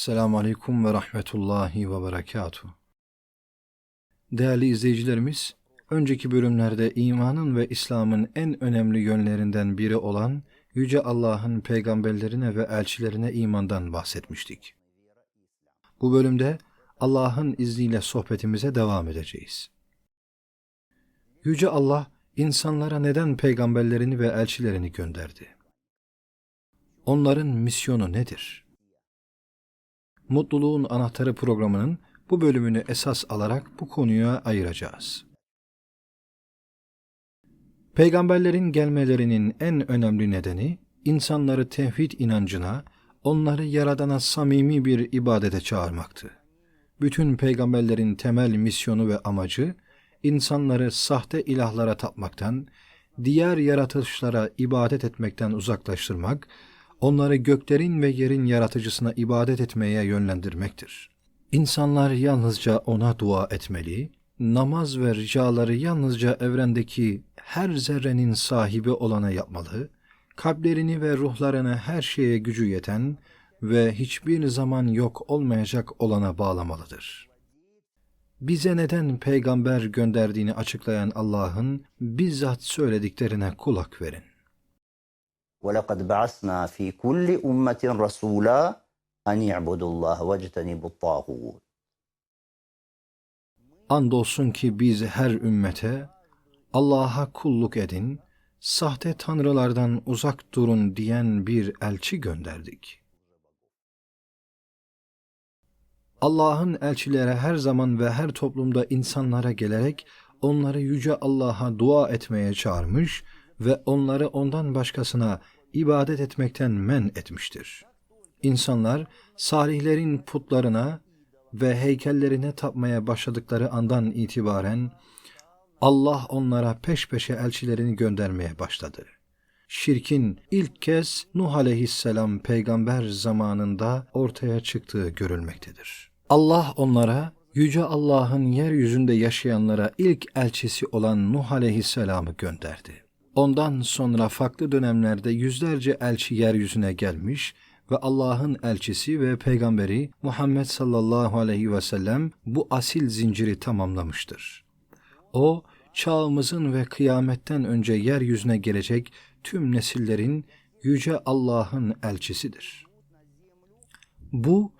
Selamun Aleyküm ve Rahmetullahi ve Berekatuhu. Değerli izleyicilerimiz, önceki bölümlerde imanın ve İslam'ın en önemli yönlerinden biri olan Yüce Allah'ın peygamberlerine ve elçilerine imandan bahsetmiştik. Bu bölümde Allah'ın izniyle sohbetimize devam edeceğiz. Yüce Allah, insanlara neden peygamberlerini ve elçilerini gönderdi? Onların misyonu nedir? Mutluluğun Anahtarı programının bu bölümünü esas alarak bu konuya ayıracağız. Peygamberlerin gelmelerinin en önemli nedeni, insanları tevhid inancına, onları Yaradan'a samimi bir ibadete çağırmaktı. Bütün peygamberlerin temel misyonu ve amacı, insanları sahte ilahlara tapmaktan, diğer yaratılışlara ibadet etmekten uzaklaştırmak, onları göklerin ve yerin yaratıcısına ibadet etmeye yönlendirmektir. İnsanlar yalnızca ona dua etmeli, namaz ve ricaları yalnızca evrendeki her zerrenin sahibi olana yapmalı, kalplerini ve ruhlarını her şeye gücü yeten ve hiçbir zaman yok olmayacak olana bağlamalıdır. Bize neden peygamber gönderdiğini açıklayan Allah'ın bizzat söylediklerine kulak verin. ولقد بعثنا في كل أمة رسولا أن يعبدوا الله واجتنبوا الطاغوت Andolsun ki biz her ümmete Allah'a kulluk edin, sahte tanrılardan uzak durun diyen bir elçi gönderdik. Allah'ın elçilere her zaman ve her toplumda insanlara gelerek onları yüce Allah'a dua etmeye çağırmış ve onları ondan başkasına ibadet etmekten men etmiştir. İnsanlar salihlerin putlarına ve heykellerine tapmaya başladıkları andan itibaren Allah onlara peş peşe elçilerini göndermeye başladı. Şirkin ilk kez Nuh aleyhisselam peygamber zamanında ortaya çıktığı görülmektedir. Allah onlara Yüce Allah'ın yeryüzünde yaşayanlara ilk elçisi olan Nuh aleyhisselamı gönderdi. Ondan sonra farklı dönemlerde yüzlerce elçi yeryüzüne gelmiş ve Allah'ın elçisi ve peygamberi Muhammed sallallahu aleyhi ve sellem bu asil zinciri tamamlamıştır. O, çağımızın ve kıyametten önce yeryüzüne gelecek tüm nesillerin yüce Allah'ın elçisidir. Bu,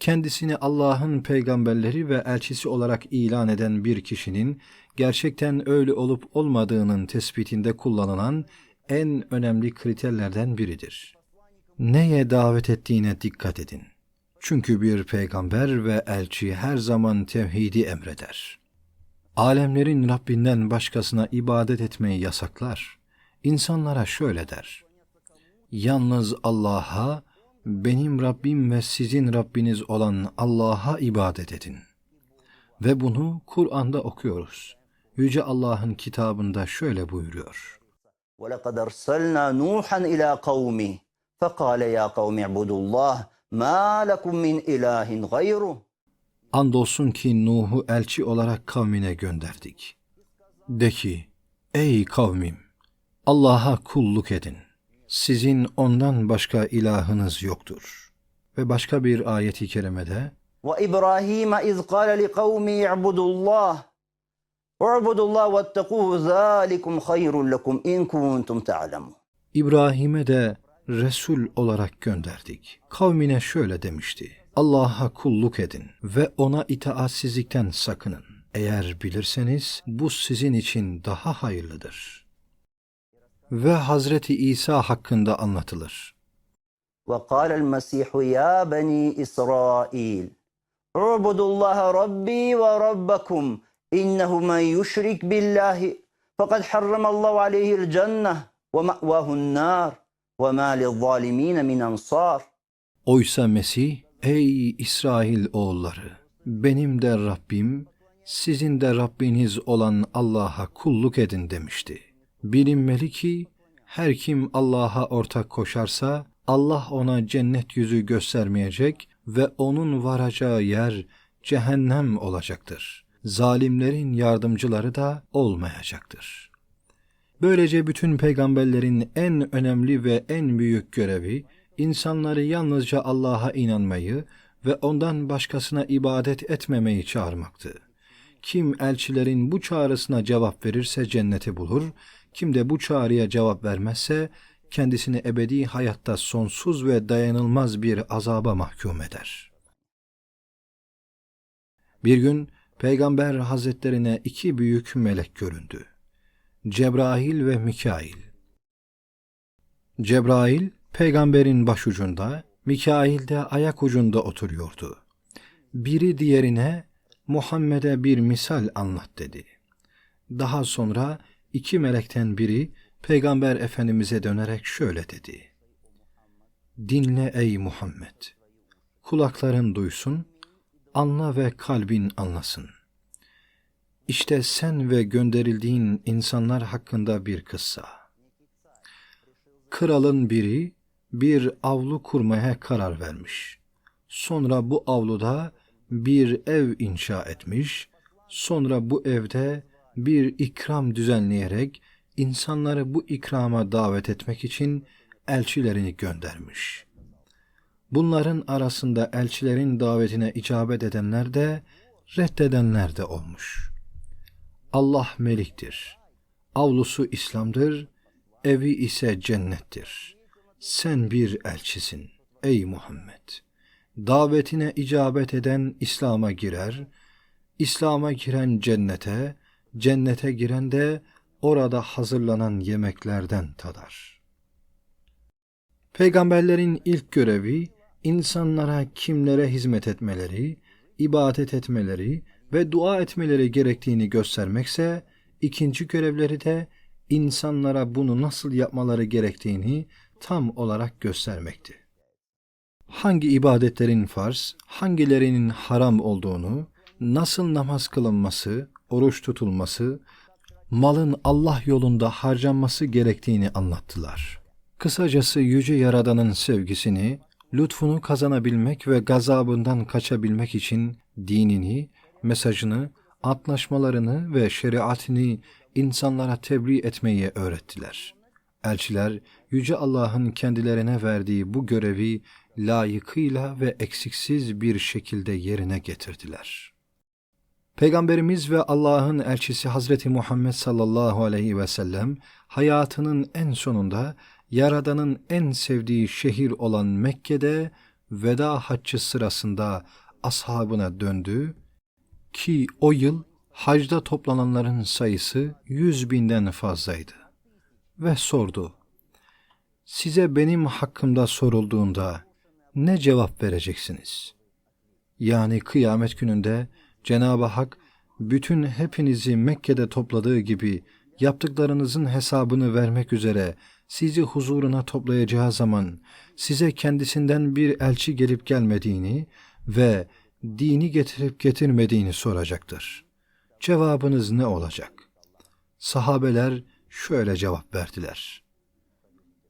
kendisini Allah'ın peygamberleri ve elçisi olarak ilan eden bir kişinin gerçekten öyle olup olmadığının tespitinde kullanılan en önemli kriterlerden biridir. Neye davet ettiğine dikkat edin. Çünkü bir peygamber ve elçi her zaman tevhidi emreder. Alemlerin Rabbinden başkasına ibadet etmeyi yasaklar. İnsanlara şöyle der. Yalnız Allah'a, benim Rabbim ve sizin Rabbiniz olan Allah'a ibadet edin. Ve bunu Kur'an'da okuyoruz. Yüce Allah'ın kitabında şöyle buyuruyor. ولقد أرسلنا نوحا إلى قومه فقال يا قوم اعبدوا الله ما لكم من إله غيره Andolsun ki Nuh'u elçi olarak kavmine gönderdik. De ki, ey kavmim, Allah'a kulluk edin. Sizin ondan başka ilahınız yoktur. Ve başka bir ayeti kerimede, وإبراهيم إذ قال لقومه اعبدوا الله اعبدوا الله واتقوه ذلكم خير لكم إن كنتم تعلمون İbrahim'e de Resul olarak gönderdik. Kavmine şöyle demişti. Allah'a kulluk edin ve ona itaatsizlikten sakının. Eğer bilirseniz bu sizin için daha hayırlıdır. Ve Hazreti İsa hakkında anlatılır. وقال المسيح يا بني إسرائيل اعبدوا الله ربي وربكم İnnehu men yuşrik billahi fakat harramallahu aleyhi'l cenneh ve ma'vahu'n nar ve ma lizzalimin min ansar. Oysa Mesih, ey İsrail oğulları, benim de Rabbim, sizin de Rabbiniz olan Allah'a kulluk edin demişti. Bilinmeli ki her kim Allah'a ortak koşarsa Allah ona cennet yüzü göstermeyecek ve onun varacağı yer cehennem olacaktır.'' Zalimlerin yardımcıları da olmayacaktır. Böylece bütün peygamberlerin en önemli ve en büyük görevi, insanları yalnızca Allah'a inanmayı ve ondan başkasına ibadet etmemeyi çağırmaktı. Kim elçilerin bu çağrısına cevap verirse cenneti bulur, kim de bu çağrıya cevap vermezse kendisini ebedi hayatta sonsuz ve dayanılmaz bir azaba mahkum eder. Bir gün Peygamber Hazretlerine iki büyük melek göründü. Cebrail ve Mikail. Cebrail peygamberin başucunda, Mikail de ayak ucunda oturuyordu. Biri diğerine Muhammed'e bir misal anlat dedi. Daha sonra iki melekten biri Peygamber Efendimiz'e dönerek şöyle dedi. Dinle ey Muhammed. Kulakların duysun, anla ve kalbin anlasın. İşte sen ve gönderildiğin insanlar hakkında bir kıssa. Kralın biri bir avlu kurmaya karar vermiş. Sonra bu avluda bir ev inşa etmiş. Sonra bu evde bir ikram düzenleyerek insanları bu ikrama davet etmek için elçilerini göndermiş. Bunların arasında elçilerin davetine icabet edenler de reddedenler de olmuş. Allah meliktir. Avlusu İslam'dır, evi ise cennettir. Sen bir elçisin ey Muhammed. Davetine icabet eden İslam'a girer, İslam'a giren cennete, cennete giren de orada hazırlanan yemeklerden tadar. Peygamberlerin ilk görevi insanlara kimlere hizmet etmeleri, ibadet etmeleri ve dua etmeleri gerektiğini göstermekse, ikinci görevleri de insanlara bunu nasıl yapmaları gerektiğini tam olarak göstermekti. Hangi ibadetlerin farz, hangilerinin haram olduğunu, nasıl namaz kılınması, oruç tutulması, malın Allah yolunda harcanması gerektiğini anlattılar. Kısacası Yüce Yaradan'ın sevgisini, lütfunu kazanabilmek ve gazabından kaçabilmek için dinini, mesajını, antlaşmalarını ve şeriatini insanlara tebliğ etmeyi öğrettiler. Elçiler, Yüce Allah'ın kendilerine verdiği bu görevi layıkıyla ve eksiksiz bir şekilde yerine getirdiler. Peygamberimiz ve Allah'ın elçisi Hazreti Muhammed sallallahu aleyhi ve sellem hayatının en sonunda Yaradan'ın en sevdiği şehir olan Mekke'de veda haccı sırasında ashabına döndü ki o yıl hacda toplananların sayısı yüz binden fazlaydı ve sordu. Size benim hakkımda sorulduğunda ne cevap vereceksiniz? Yani kıyamet gününde Cenab-ı Hak bütün hepinizi Mekke'de topladığı gibi yaptıklarınızın hesabını vermek üzere sizi huzuruna toplayacağı zaman size kendisinden bir elçi gelip gelmediğini ve dini getirip getirmediğini soracaktır. Cevabınız ne olacak? Sahabeler şöyle cevap verdiler.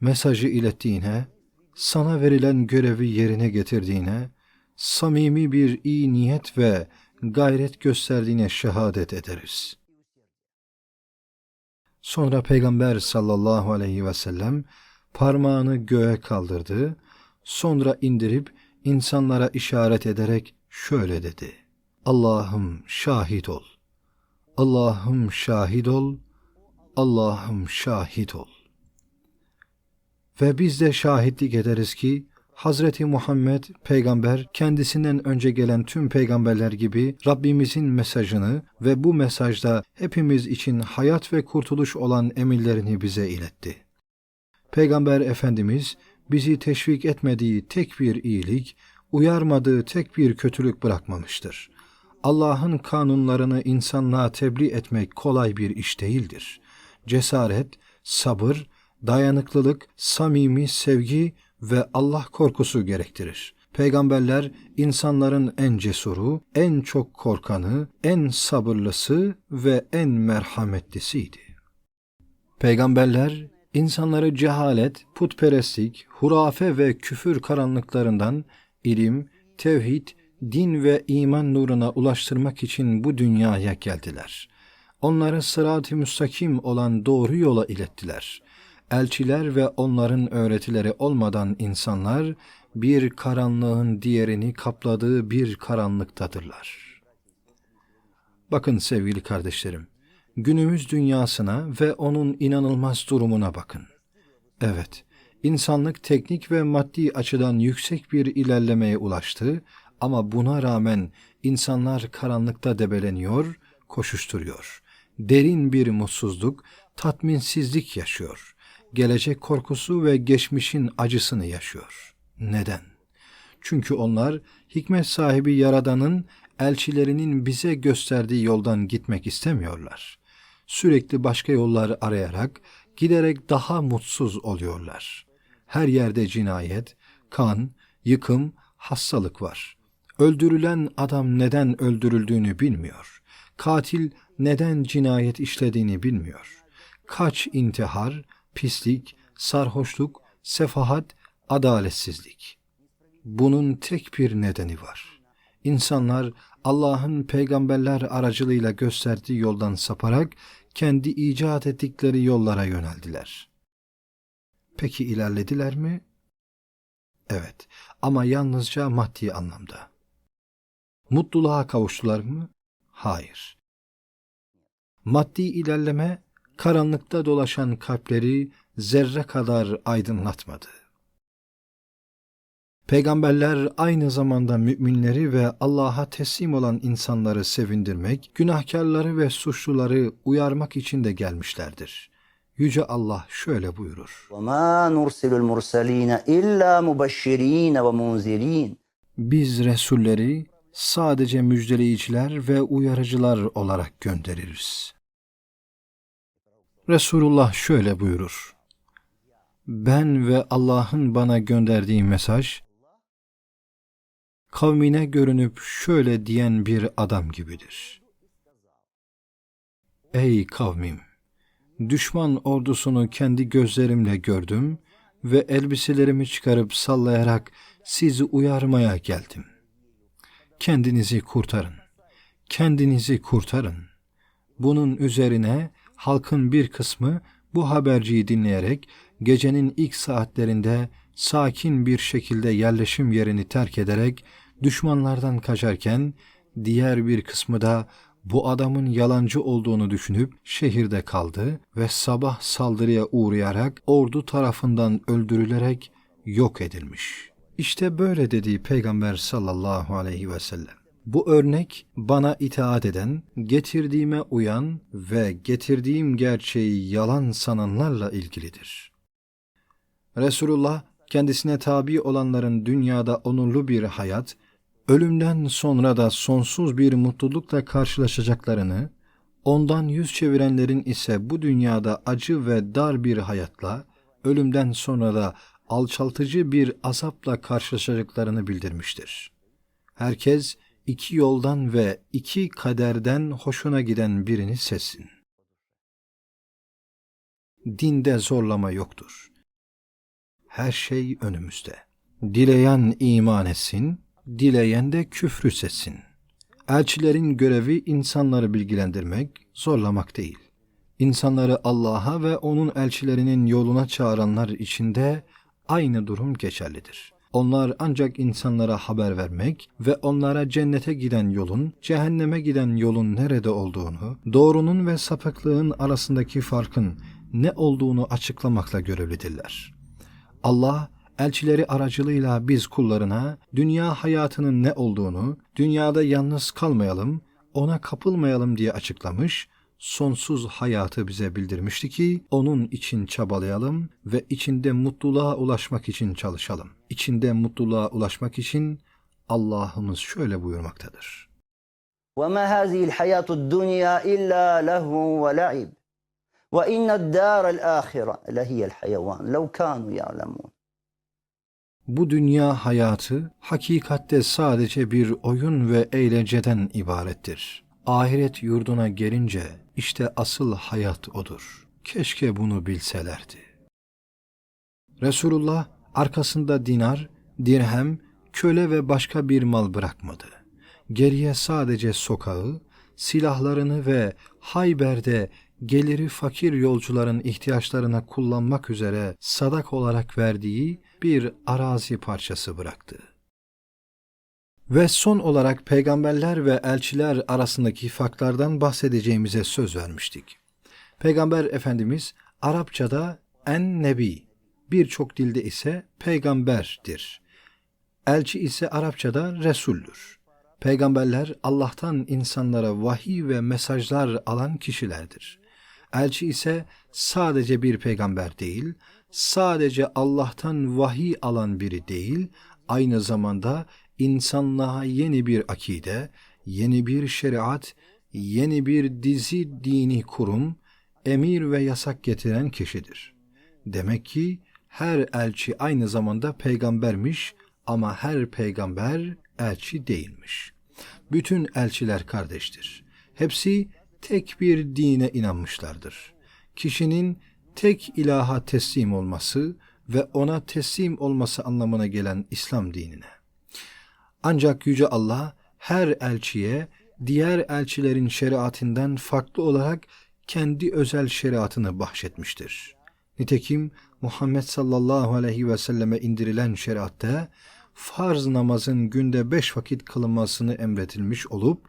Mesajı ilettiğine, sana verilen görevi yerine getirdiğine, samimi bir iyi niyet ve gayret gösterdiğine şehadet ederiz. Sonra Peygamber sallallahu aleyhi ve sellem parmağını göğe kaldırdı, sonra indirip insanlara işaret ederek şöyle dedi. Allah'ım şahit ol. Allah'ım şahit ol. Allah'ım şahit ol. Ve biz de şahitlik ederiz ki Hazreti Muhammed peygamber kendisinden önce gelen tüm peygamberler gibi Rabbimizin mesajını ve bu mesajda hepimiz için hayat ve kurtuluş olan emirlerini bize iletti. Peygamber Efendimiz bizi teşvik etmediği tek bir iyilik, uyarmadığı tek bir kötülük bırakmamıştır. Allah'ın kanunlarını insanlığa tebliğ etmek kolay bir iş değildir. Cesaret, sabır, dayanıklılık, samimi sevgi ve Allah korkusu gerektirir. Peygamberler insanların en cesuru, en çok korkanı, en sabırlısı ve en merhametlisiydi. Peygamberler insanları cehalet, putperestlik, hurafe ve küfür karanlıklarından ilim, tevhid, din ve iman nuruna ulaştırmak için bu dünyaya geldiler. Onları sırat-ı müstakim olan doğru yola ilettiler. Elçiler ve onların öğretileri olmadan insanlar bir karanlığın diğerini kapladığı bir karanlıktadırlar. Bakın sevgili kardeşlerim, günümüz dünyasına ve onun inanılmaz durumuna bakın. Evet, insanlık teknik ve maddi açıdan yüksek bir ilerlemeye ulaştı ama buna rağmen insanlar karanlıkta debeleniyor, koşuşturuyor. Derin bir mutsuzluk, tatminsizlik yaşıyor. Gelecek korkusu ve geçmişin acısını yaşıyor. Neden? Çünkü onlar hikmet sahibi Yaradan'ın elçilerinin bize gösterdiği yoldan gitmek istemiyorlar. Sürekli başka yollar arayarak giderek daha mutsuz oluyorlar. Her yerde cinayet, kan, yıkım, hastalık var. Öldürülen adam neden öldürüldüğünü bilmiyor. Katil neden cinayet işlediğini bilmiyor. Kaç intihar, pislik, sarhoşluk, sefahat, adaletsizlik. Bunun tek bir nedeni var. İnsanlar Allah'ın peygamberler aracılığıyla gösterdiği yoldan saparak kendi icat ettikleri yollara yöneldiler. Peki ilerlediler mi? Evet ama yalnızca maddi anlamda. Mutluluğa kavuştular mı? Hayır. Maddi ilerleme karanlıkta dolaşan kalpleri zerre kadar aydınlatmadı. Peygamberler aynı zamanda müminleri ve Allah'a teslim olan insanları sevindirmek, günahkarları ve suçluları uyarmak için de gelmişlerdir. Yüce Allah şöyle buyurur. وما نرسل المرسلين إلا مبشرين ومنذرين Biz Resulleri sadece müjdeleyiciler ve uyarıcılar olarak göndeririz. Resulullah şöyle buyurur. Ben ve Allah'ın bana gönderdiği mesaj, kavmine görünüp şöyle diyen bir adam gibidir. Ey kavmim! Düşman ordusunu kendi gözlerimle gördüm ve elbiselerimi çıkarıp sallayarak sizi uyarmaya geldim. Kendinizi kurtarın. Kendinizi kurtarın. Bunun üzerine halkın bir kısmı bu haberciyi dinleyerek gecenin ilk saatlerinde sakin bir şekilde yerleşim yerini terk ederek düşmanlardan kaçarken diğer bir kısmı da bu adamın yalancı olduğunu düşünüp şehirde kaldı ve sabah saldırıya uğrayarak ordu tarafından öldürülerek yok edilmiş. İşte böyle dediği Peygamber sallallahu aleyhi ve sellem. Bu örnek bana itaat eden, getirdiğime uyan ve getirdiğim gerçeği yalan sananlarla ilgilidir. Resulullah kendisine tabi olanların dünyada onurlu bir hayat, ölümden sonra da sonsuz bir mutlulukla karşılaşacaklarını, ondan yüz çevirenlerin ise bu dünyada acı ve dar bir hayatla, ölümden sonra da alçaltıcı bir azapla karşılaşacaklarını bildirmiştir. Herkes iki yoldan ve iki kaderden hoşuna giden birini seçsin. Dinde zorlama yoktur. Her şey önümüzde. Dileyen iman etsin, dileyen de küfrü seçsin. Elçilerin görevi insanları bilgilendirmek, zorlamak değil. İnsanları Allah'a ve onun elçilerinin yoluna çağıranlar için de aynı durum geçerlidir. Onlar ancak insanlara haber vermek ve onlara cennete giden yolun, cehenneme giden yolun nerede olduğunu, doğrunun ve sapıklığın arasındaki farkın ne olduğunu açıklamakla görevlidirler. Allah, elçileri aracılığıyla biz kullarına dünya hayatının ne olduğunu, dünyada yalnız kalmayalım, ona kapılmayalım diye açıklamış, sonsuz hayatı bize bildirmişti ki onun için çabalayalım ve içinde mutluluğa ulaşmak için çalışalım. İçinde mutluluğa ulaşmak için Allah'ımız şöyle buyurmaktadır. وما هذه الحياة الدنيا إلا لهو ولعب وإن الدار الآخرة لهي الحيوان لو كانوا يعلمون Bu dünya hayatı hakikatte sadece bir oyun ve eğlenceden ibarettir. Ahiret yurduna gelince işte asıl hayat odur. Keşke bunu bilselerdi. Resulullah arkasında dinar, dirhem, köle ve başka bir mal bırakmadı. Geriye sadece sokağı, silahlarını ve Hayber'de geliri fakir yolcuların ihtiyaçlarına kullanmak üzere sadak olarak verdiği bir arazi parçası bıraktı. Ve son olarak peygamberler ve elçiler arasındaki farklardan bahsedeceğimize söz vermiştik. Peygamber Efendimiz Arapçada en nebi, birçok dilde ise peygamberdir. Elçi ise Arapçada Resul'dür. Peygamberler Allah'tan insanlara vahiy ve mesajlar alan kişilerdir. Elçi ise sadece bir peygamber değil, sadece Allah'tan vahiy alan biri değil, aynı zamanda insanlığa yeni bir akide, yeni bir şeriat, yeni bir dizi dini kurum, emir ve yasak getiren kişidir. Demek ki her elçi aynı zamanda peygambermiş ama her peygamber elçi değilmiş. Bütün elçiler kardeştir. Hepsi tek bir dine inanmışlardır. Kişinin tek ilaha teslim olması ve ona teslim olması anlamına gelen İslam dinine. Ancak Yüce Allah her elçiye diğer elçilerin şeriatından farklı olarak kendi özel şeriatını bahşetmiştir. Nitekim Muhammed sallallahu aleyhi ve selleme indirilen şeriatta farz namazın günde beş vakit kılınmasını emretilmiş olup,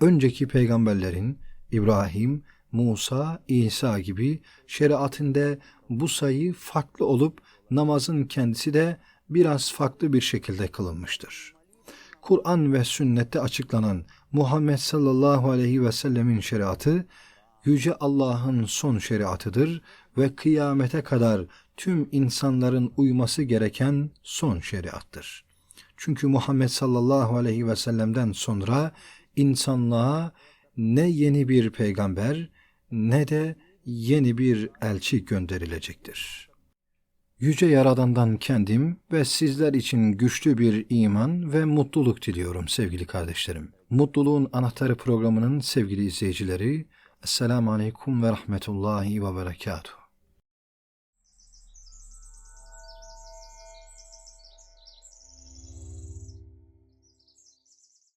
önceki peygamberlerin İbrahim, Musa, İsa gibi şeriatinde bu sayı farklı olup namazın kendisi de biraz farklı bir şekilde kılınmıştır. Kur'an ve sünnette açıklanan Muhammed sallallahu aleyhi ve sellemin şeriatı, Yüce Allah'ın son şeriatıdır ve kıyamete kadar tüm insanların uyması gereken son şeriattır. Çünkü Muhammed sallallahu aleyhi ve sellem'den sonra insanlığa ne yeni bir peygamber ne de yeni bir elçi gönderilecektir. Yüce Yaradan'dan kendim ve sizler için güçlü bir iman ve mutluluk diliyorum sevgili kardeşlerim. Mutluluğun Anahtarı programının sevgili izleyicileri, Esselamu Aleyküm ve Rahmetullahi ve Berekatuhu.